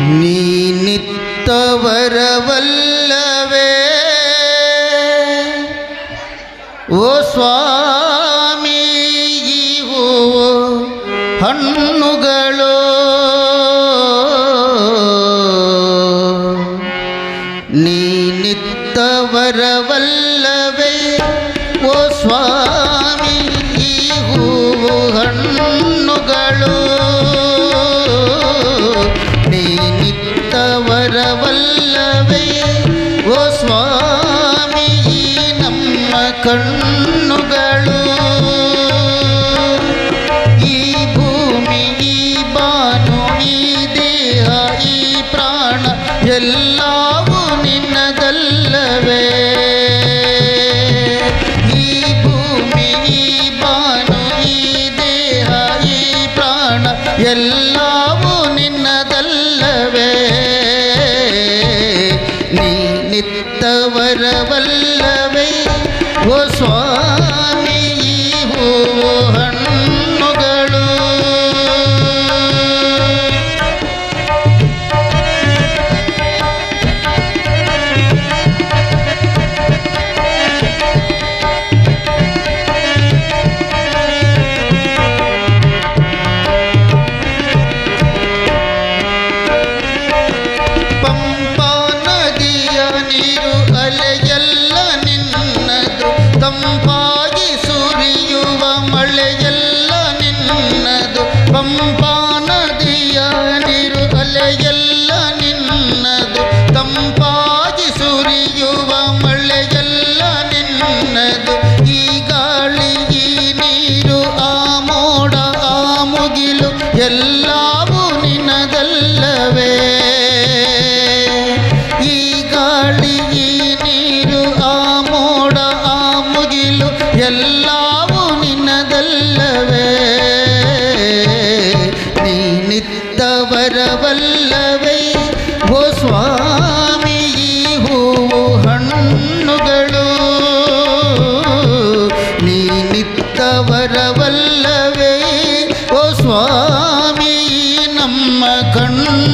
ನೀನಿತ್ತವರವಲ್ಲವೇ? ಓ ಸ್ವಾಮಿ ಇವು ಹಣ್ಣುಗಳು. ನೀನಿತ್ತವರವಲ್ಲವೇ? ಓ ಸ್ವಾಮಿ ಇವು ಹಣ್ಣುಗಳು. ಕಣ್ಣುಗಳು. ಈ ಭೂಮಿ, ಈ ಬಾನು, ಈ ದೇಹ, ಈ ಪ್ರಾಣ ಎಲ್ಲವೂ ನಿನ್ನದಲ್ಲವೇ. ಈ ಭೂಮಿ, ಈ ಬಾನು, ಈ ದೇಹ, ಈ ಪ್ರಾಣ ಎಲ್ಲವೂ ಮುಗಿಲು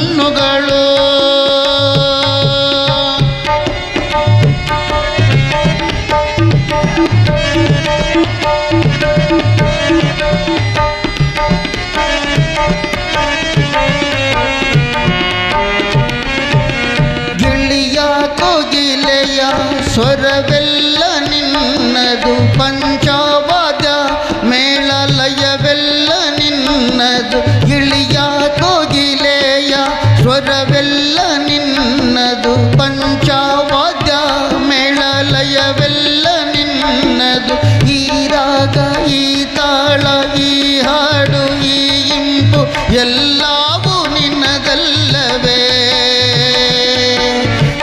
ಕಣ್ಣುಗಳು. ಗಿಳಿಯ ಕೋಗಿಲೆಯ ಸ್ವರವೆಲ್ಲ ನಿನ್ನದು ಪಂಚವಾದ್ಯ ಪಂಚವಾದ್ಯ ಮೇಳಲಯವೆಲ್ಲ ನಿನ್ನದು. ಈ ರಾಗ, ಈ ತಾಳ, ಈ ಹಾಡು, ಈ ಇಂಪು ಎಲ್ಲವೂ ನಿನ್ನದಲ್ಲವೇ.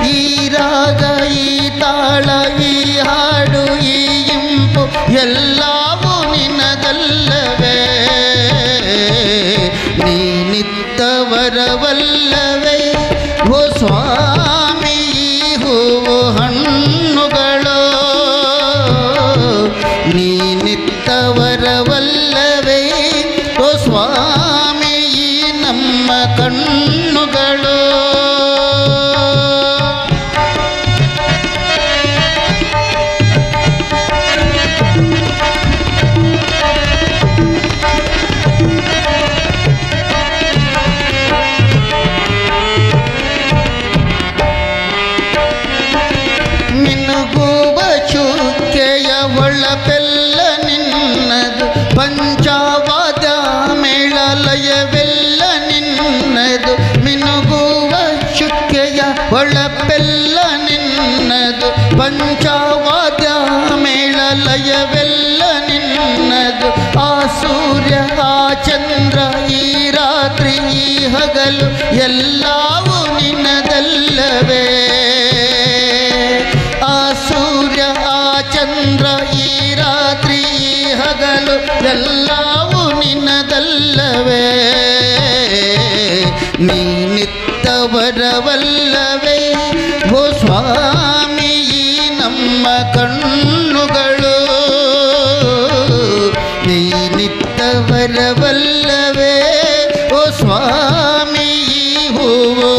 ಈ ರಾಗ, ಈ ತಾಳ, ಈ ಹಾಡು, ಈ ಇಂಪು ಎಲ್ಲವೂ ನಿನ್ನದಲ್ಲವೇ. ನೀನಿತ್ತವರವಲ್ಲವೇ ಮೇಳ ಲಯವೆಲ್ಲ ನಿನ್ನದು. ಆ ಸೂರ್ಯ, ಆ ಚಂದ್ರ, ಈ ರಾತ್ರಿ, ಈ ಹಗಲು ಎಲ್ಲವೂ ನಿನ್ನದಲ್ಲವೇ. ಆ ಸೂರ್ಯ, ಆ ಚಂದ್ರ, ಈ ರಾತ್ರಿ, ಈ ಹಗಲು ಎಲ್ಲವೂ ನಿನ್ನದಲ್ಲವೇ. ನೀನಿತ್ತವರವಲ್ಲವೇ ಓ ಸ್ವಾಮಿ ನಮ್ಮ ಕಣ್ಣುಗಳು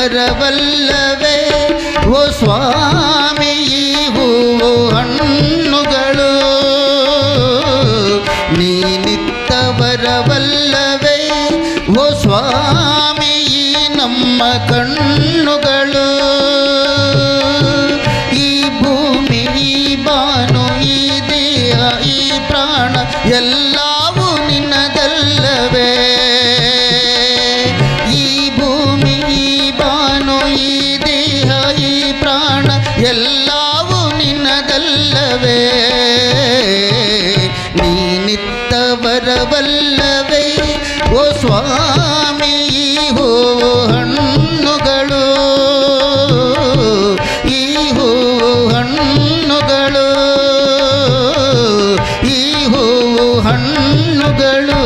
ನೀನಿತ್ತವರವಲ್ಲವೇ ಓ ಸ್ವಾಮಿ ಹೂವು ಹಣ್ಣುಗಳು. ನೀನಿತ್ತವರವಲ್ಲವೇ ಓ ಸ್ವಾಮಿ ನಮ್ಮ ಕಣ್ಣುಗಳು. ನಿನ್ನದಲ್ಲವೇ ನೀನಿತ್ತವರವಲ್ಲವೇ ಓ ಸ್ವಾಮಿ ಹೂವು ಹಣ್ಣುಗಳು ಈ ಹೋ ಹಣ್ಣುಗಳು ಈ ಹೋ ಹಣ್ಣುಗಳು.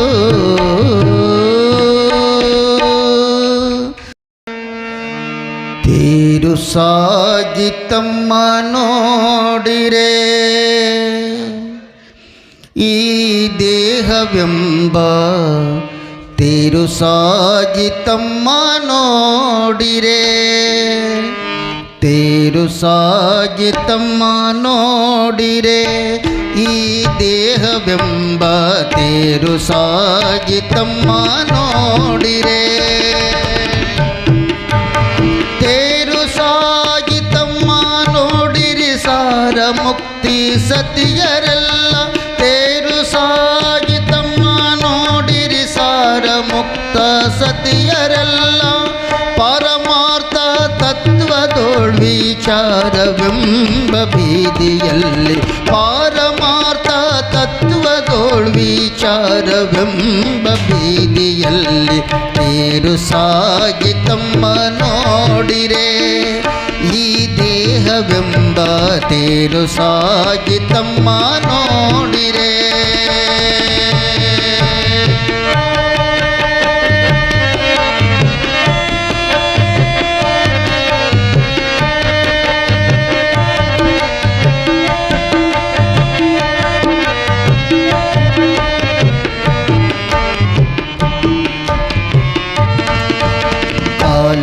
ತೇರು ಸಾಗಿತಮ್ಮ ನೋಡಿರೆ. ಈ ದೇಹವೆಂಬ ತೇರು ಸಾಗಿತಮ್ಮ ನೋಡಿರೆ. ತೇರು ಸಾಗಿತಮ್ಮ ನೋಡಿರೆ. ಈ ದೇಹವೆಂಬ ತೇರು ಸಾಗಿತಮ್ಮ ನೋಡಿರೆ. ಮುಕ್ತಿ ಸತಿಯರೆಲ್ಲ ತೇರು ಸಾಗಿತಮ್ಮ ನೋಡಿರಿ ಸಾರ ಮುಕ್ತ ಸತಿಯರೆಲ್ಲ ಪರಮಾರ್ಥ ತತ್ವದೋಳ್ ವಿಚಾರವೆಂಬ ಬೀದಿಯಲ್ಲಿ ಪಾರಮಾರ್ಥ ತತ್ವದೋಳ್ ವಿಚಾರವೆಂಬ ಬೀದಿಯಲ್ಲಿ ತೇರು ಸಾಗಿತಮ್ಮ ನೋಡಿರೆ ಈ ದೇಹವೆಂಬ ತೇರು ಸಾಗಿತಮ್ಮ ನೋಡಿರೆ.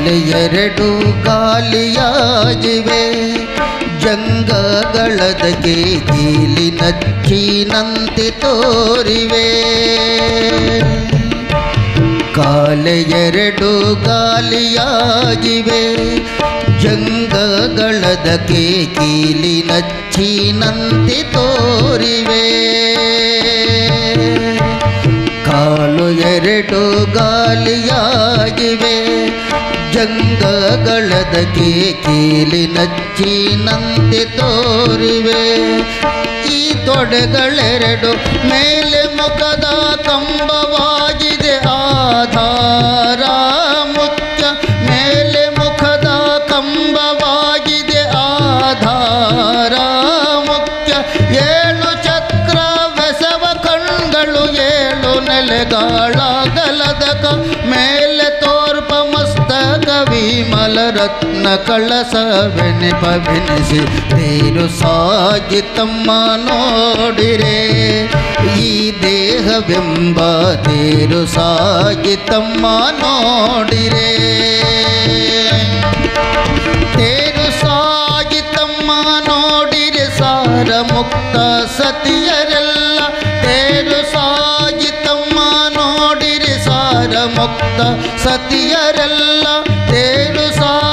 ಕಾಲು ಎರಡು ಗಾಲಿಯಾಗಿವೆ ಜಂಗಗಳದಗೆ ಗೀಲಿ ನಚ್ಚಿನಂತೆ ತೋರಿವೆ. ಕಾಲೆಯೆರಡು ಗಾಲಿಯಾಗಿವೆ ಜಂಗಗಳದಕ್ಕೆ ಕೀಲಿ ನಚ್ಚಿನಂತೆ ತೋರಿವೆ. ಕಾಲು ಎರಡು ಗಾಲಿಯಾಗಿವೆ ಜಂಗಗಳದಕ್ಕೆ ಕೀಲಿ ನಚ್ಚಿನಂತೆ ತೋರಿವೆ. ಈ ತೊಡೆಗಳೆರಡು ಮೇಲೆ ಮುಖದ ಕಂಬವಾಗಿದೆ. ಆಧಾರ ಮುಖ್ಯ ಮೇಲೆ ಮುಖದ ಕಂಬವಾಗಿದೆ. ಆಧಾರ ಮುಖ್ಯ ಏಳು ಚಕ್ರ ಬೆಸವ ಕಣ್ಗಳು ಏಳು ನೆಲೆಗಾಳಗಲದಕ ಮೇಲೆ ಕಮಲರತ್ನ ಕಳಸವೆನೆ ಪವಿನಿಸಿ ನೀನು ಸಾಗಿತಮ್ಮ ನೋಡಿರೆ, ಈ ದೇಹವೆಂಬ ತೇರು ಸಾಗಿತಮ್ಮ ನೋಡಿರೆ. ತೇರು ಸಾಗಿತಮ್ಮ ನೋಡಿರೆ ಸಾರ ಮುಕ್ತ ಸತಿಯರೆಲ್ಲ ತೇರು ಸಾಗಿತಮ್ಮ ನೋಡಿರೆ ಸಾರ ಮುಕ್ತ ಸತಿಯರೆಲ್ಲ ತೇ